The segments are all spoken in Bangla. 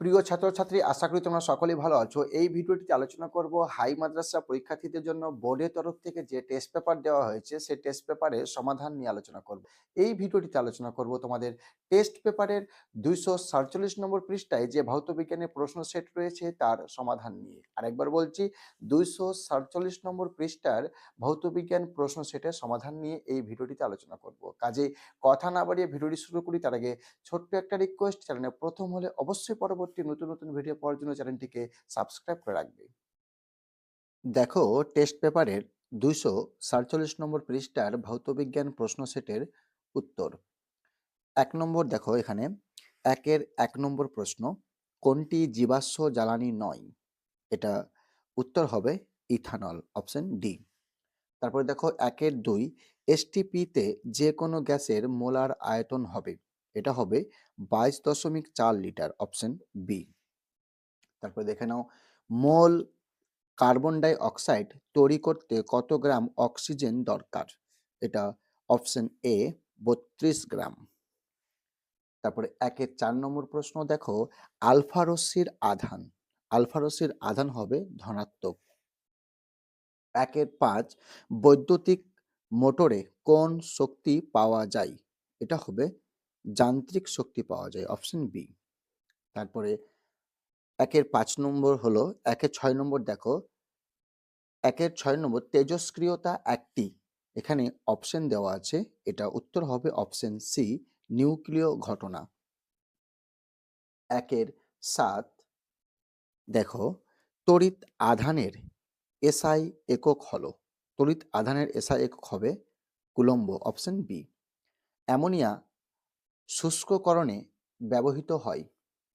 প্রিয় ছাত্রছাত্রী, আশা করি তোমরা সকলেই ভালো আছো। এই ভিডিওটিতে আলোচনা করব হাই মাদ্রাসা পরীক্ষার্থীদের জন্য বোর্ডের তরফ থেকে যে টেস্ট পেপার দেওয়া হয়েছে, সেই টেস্ট পেপারের সমাধান নিয়ে আলোচনা করব। এই ভিডিওটিতে আলোচনা করব তোমাদের টেস্ট পেপারের দুইশো সাতচল্লিশ নম্বর পৃষ্ঠায় যে ভৌত বিজ্ঞানের প্রশ্ন সেট রয়েছে, তার সমাধান নিয়ে। আরেকবার বলছি, দুইশো সাতচল্লিশ নম্বর পৃষ্ঠার ভৌত বিজ্ঞান প্রশ্ন সেটের সমাধান নিয়ে এই ভিডিওটিতে আলোচনা করব। কাজে কথা না বাড়িয়ে ভিডিওটি শুরু করি, তার আগে ছোট্ট একটা রিকোয়েস্ট চ্যানেলে প্রথম হলে অবশ্যই পরবর্তী নতুন নতুন ভিডিও পাওয়ার জন্য চ্যানেলটিকে সাবস্ক্রাইব করে রাখবে। দেখো টেস্ট পেপারের দুইশো সাতচল্লিশ নম্বর পৃষ্ঠার ভৌতবিজ্ঞান প্রশ্ন সেটের উত্তর। এক নম্বর দেখো এখানে, একের এক নম্বর প্রশ্ন, কোনটি জীবাশ্ম জ্বালানি নয়? এটা উত্তর হবে ইথানল অপশন ডি তারপরে দেখো, একের দুই এসটিপিতে যে কোনো গ্যাসের মোলার আয়তন হবে। এটা হবে বাইশ দশমিক চার লিটার অপশন বি। তারপরে দেখে নাও, মোল কার্বন ডাই অক্সাইড তৈরি করতে কত গ্রাম অক্সিজেন দরকার? এটা অপশন এ বত্রিশ গ্রাম। তারপরে একের চার নম্বর প্রশ্ন দেখো, আলফা রশ্মির আধান, আলফা রশ্মির আধান হবে ধনাত্মক। একের পাঁচ, বৈদ্যুতিক মোটরে কোন শক্তি পাওয়া যায়? এটা হবে যান্ত্রিক শক্তি পাওয়া যায় অপশন বি তারপরে একের পাঁচ নম্বর হলো, একের ছয় নম্বর দেখো, একের ছয় নম্বর তেজস্ক্রিয়তা একটি। এখানে অপশন দেওয়া আছে, এটা উত্তর হবে অপশন সি নিউক্লিয় ঘটনা। একের সাত, দেখো, তড়িৎ আধানের এসআই একক হলো, তড়িৎ আধানের এসআই একক হবে কুলম্ব অপশন বি অ্যামোনিয়া শুষ্ককরণে ব্যবহৃত হয়।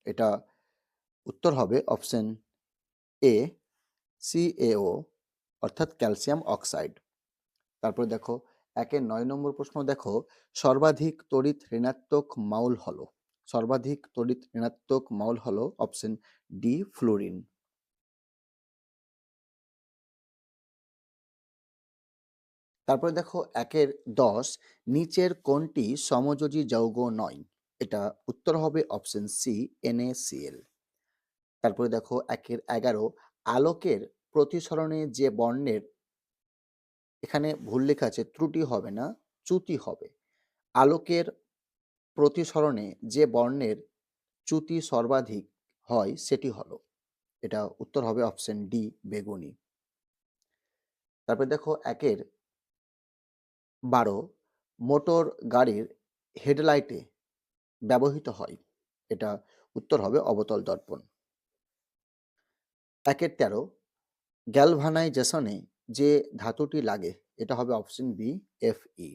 এটা উত্তর হবে অপশন এ সিএও অর্থাৎ ক্যালসিয়াম অক্সাইড। তারপর দেখো একের নয় নম্বর প্রশ্ন, দেখো, সর্বাধিক তড়িৎ ঋণাত্মক মাউল হলো। সর্বাধিক তড়িৎ ঋণাত্মক মাউল হলো অপশন ডি, ফ্লোরিন। তারপরে দেখো একের দশ, নিচের কোনটি সমযোজী যৌগ নয়? এটা উত্তর হবে অপশন সি এনএসিএল তারপরে দেখো একের এগারো, আলোকের প্রতিসরণে যে বর্ণের এখানে ভুল লেখা আছে, ত্রুটি হবে না, চ্যুতি হবে। আলোকের প্রতিসরণে যে বর্ণের চ্যুতি সর্বাধিক হয়, সেটি হলো। এটা উত্তর হবে অপশন ডি বেগুনি। তারপরে দেখো একের বারো, মোটর গাড়ির হেডলাইটে ব্যবহৃত হয়। এটা উত্তর হবে অবতল দর্পণ। একের তেরো, গ্যালভানাইজেশনে যে ধাতুটি লাগে, এটা হবে অপশন বি, এফ ই।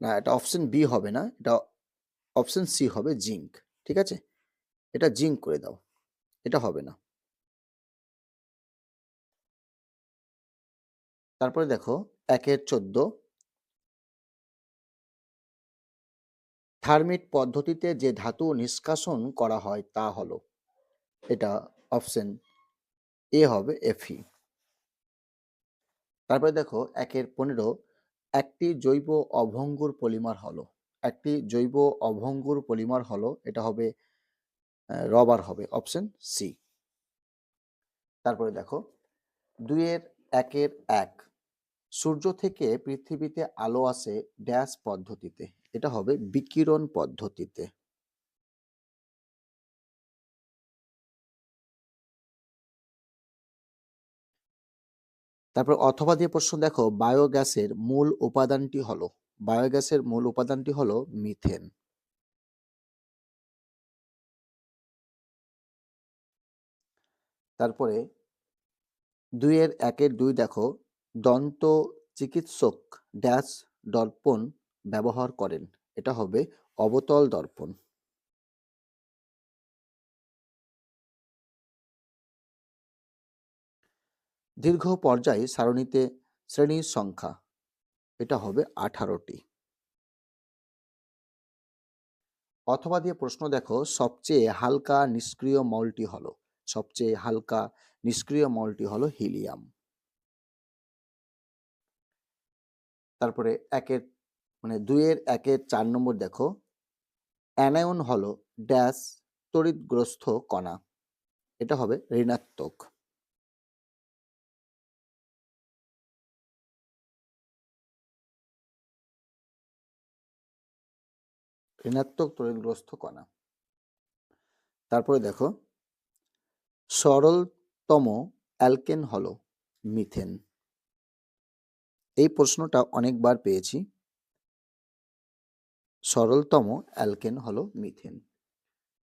না, এটা অপশন বি হবে না, এটা অপশন সি হবে জিঙ্ক, ঠিক আছে? এটা জিঙ্ক করে দাও, এটা হবে না। তারপরে দেখো একের চোদ্দ। থার্মিট পদ্ধতিতে যে ধাতু নিষ্কাশন করা হয় তা হলো, এটা অপশন এ হবে এফি তারপরে দেখো একের পনেরো, একটি জৈব অভঙ্গুর পলিমার হলো, একটি জৈব অভঙ্গুর পলিমার হলো, এটা হবে রবার হবে, অপশন সি তারপরে দেখো দুইয়ের একের এক। সূর্য থেকে পৃথিবীতে আলো আসে ড্যাশ পদ্ধতিতে। এটা হবে বিকিরণ পদ্ধতিতে। তারপর অথবা দিয়ে প্রশ্ন দেখো, বায়োগ্যাসের মূল উপাদানটি হলো, বায়োগ্যাসের মূল উপাদানটি হলো মিথেন। তারপরে দুইয়ের একের দুই দেখো দন্ত চিকিৎসক ড্যাশ দর্পণ ব্যবহার করেন। এটা হবে অবতল দর্পণ। দীর্ঘ পর্যায়ে সারণীতে শ্রেণির সংখ্যা, এটা হবে আঠারোটি। অথবা দিয়ে প্রশ্ন দেখো, সবচেয়ে হালকা নিষ্ক্রিয় মলটি হলো। সবচেয়ে হালকা নিষ্ক্রিয় মলটি হলো হিলিয়াম। তারপরে একের মানে দুইয়ের একের চার নম্বর দেখো। অ্যানায়ন হলো ড্যাশ তড়িৎগ্রস্ত কণা। এটা হবে ঋণাত্মক। ঋণাত্মক তড়িৎগ্রস্ত কণা। তারপরে দেখো সরলতম অ্যালকেন হলো মিথেন। এই প্রশ্নটা অনেকবার পেয়েছি। সরলতম অ্যালকেন হলো মিথেন।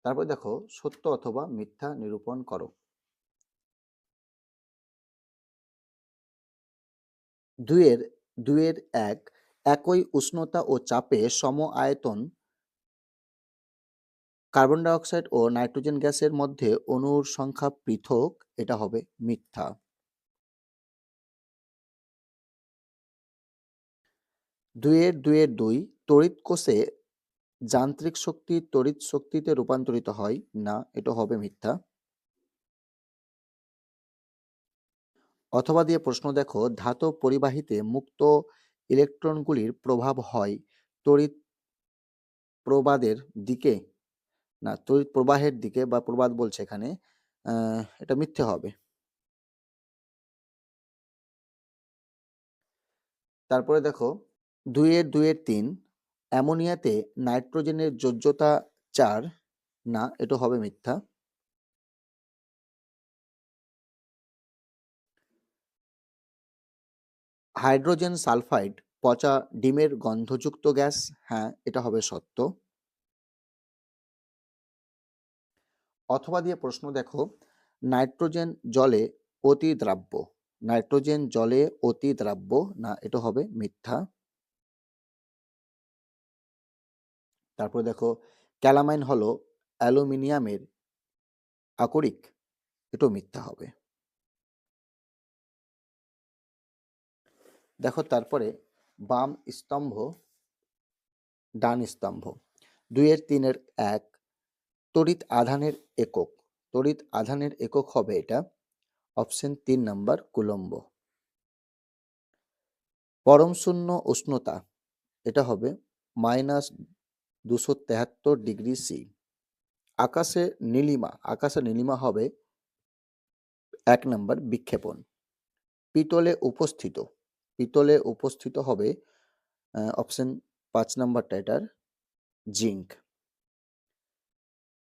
তারপর দেখো, সত্য অথবা মিথ্যা নিরূপণ করো। দুইয়ের দুইয়ের এক একই উষ্ণতা ও চাপে সম আয়তন কার্বন ডাইঅক্সাইড ও নাইট্রোজেন গ্যাসের মধ্যে অণুর সংখ্যা পৃথক, এটা হবে মিথ্যা। দুইয়ের দুইয়ের দুই, তড়িৎ কোষে যান্ত্রিক শক্তি তড়িৎ শক্তিতে রূপান্তরিত হয় না, এটা হবে মিথ্যা। অথবা দিয়ে প্রশ্ন দেখো, ধাতব পরিবাহীতে মুক্ত ইলেকট্রনগুলির প্রভাব হয় তড়িৎ প্রবাদের দিকে? না তড়িৎ প্রবাহের দিকে বা প্রবাদ বলছে এখানে এটা মিথ্যে হবে। তারপরে দেখো, দুইয়ের দুইয়ের তিন, অ্যামোনিয়াতে নাইট্রোজেনের যোজ্যতা চার, না এটা হবে মিথ্যা। হাইড্রোজেন সালফাইড পচা ডিমের গন্ধযুক্ত গ্যাস হ্যাঁ এটা হবে সত্য। অথবা দিয়ে প্রশ্ন দেখো, নাইট্রোজেন জলে অতি দ্রাব্য নাইট্রোজেন জলে অতি দ্রাব্য না, এটা হবে মিথ্যা। তারপর দেখো, ক্যালামাইন হলো অ্যালুমিনিয়ামের আকরিক, এটাও মিথ্যা হবে। দেখো তারপরে, বাম স্তম্ভ, ডান স্তম্ভ। দুইয়ের তিনের এক তড়িৎ আধানের একক। তড়িৎ আধানের একক হবে এটা। অপশন তিন নাম্বার, কুলম্ব। পরম শূন্য উষ্ণতা, এটা হবে মাইনাস দুশো তেহাত্তর ডিগ্রি সি। আকাশে নীলিমা আকাশে নীলিমা হবে এক নাম্বার বিক্ষেপণ। পিতলে উপস্থিত পিতলে উপস্থিত হবে অপশন পাঁচ নাম্বারটা এটার জিঙ্ক।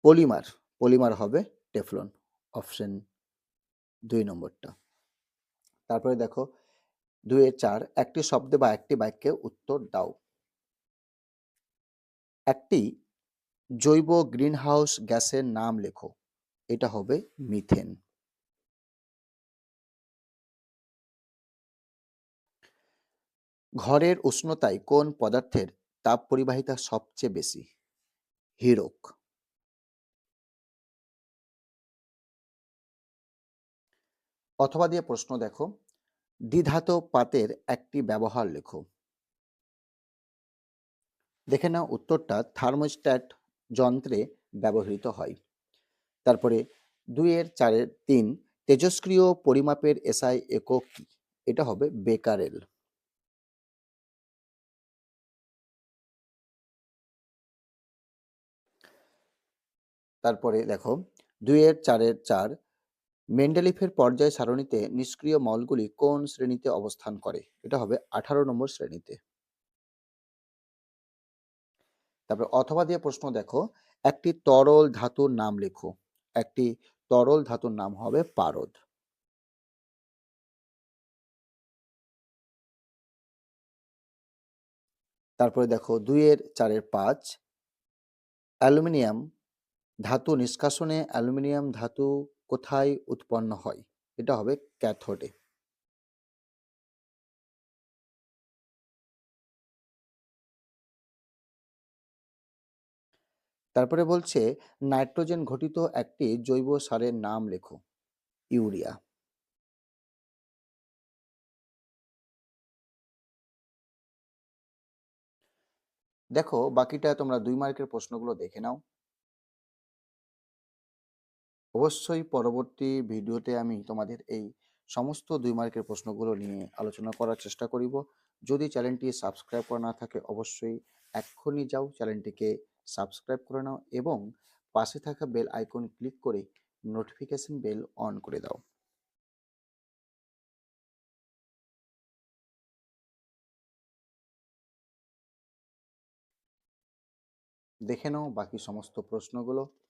পলিমার পলিমার হবে টেফলন অপশন দুই নম্বরটা। তারপরে দেখো দুইয়ের চার একটি শব্দে বা একটি বাক্যে উত্তর দাও। একটি জৈব গ্রিনহাউস গ্যাসের নাম লেখো এটা হবে মিথেন। ঘরের উষ্ণতায় কোন পদার্থের তাপ পরিবাহিতা সবচেয়ে বেশি? হিরক। অথবা দিয়ে প্রশ্ন দেখো, দ্বিধাত পাতের একটি ব্যবহার লেখো। দেখে নাও উত্তরটা থার্মোস্ট্যাট যন্ত্রে ব্যবহৃত হয়। তারপরে দুইয়ের চারের তিন, তেজস্ক্রিয় পরিমাপের এসআই একক কি? এটা হবে বেকারেল তারপরে দেখো দুইয়ের চারের চার মেন্ডেলিফের পর্যায় সারণীতে নিষ্ক্রিয় মলগুলি কোন শ্রেণীতে অবস্থান করে? এটা হবে আঠারো নম্বর শ্রেণীতে। তারপরে অথবা দিয়ে প্রশ্ন দেখো, একটি তরল ধাতুর নাম লেখো। একটি তরল ধাতুর নাম হবে পারদ। তারপরে দেখো, দুইয়ের চারের পাঁচ। অ্যালুমিনিয়াম ধাতু নিষ্কাশনে অ্যালুমিনিয়াম ধাতু কোথায় উৎপন্ন হয়? এটা হবে ক্যাথোডে তারপরে বলছে, নাইট্রোজেন ঘটিত একটি জৈব সারের নাম লেখো, ইউরিয়া। দেখো, বাকিটা তোমরা দুই মার্কের প্রশ্নগুলো দেখে নাও। অবশ্যই পরবর্তী ভিডিওতে আমি তোমাদের এই সমস্ত দুই মার্কের প্রশ্নগুলো নিয়ে আলোচনা করার চেষ্টা করিব। যদি চ্যানেলটি সাবস্ক্রাইব করা না থাকে, অবশ্যই এক্ষুনি যাও চ্যানেলটিকে সাবস্ক্রাইব করে নাও এবং পাশে থাকা বেল আইকন ক্লিক করে নোটিফিকেশন বেল অন করে দাও। দেখে নাও বাকি সমস্ত প্রশ্নগুলো।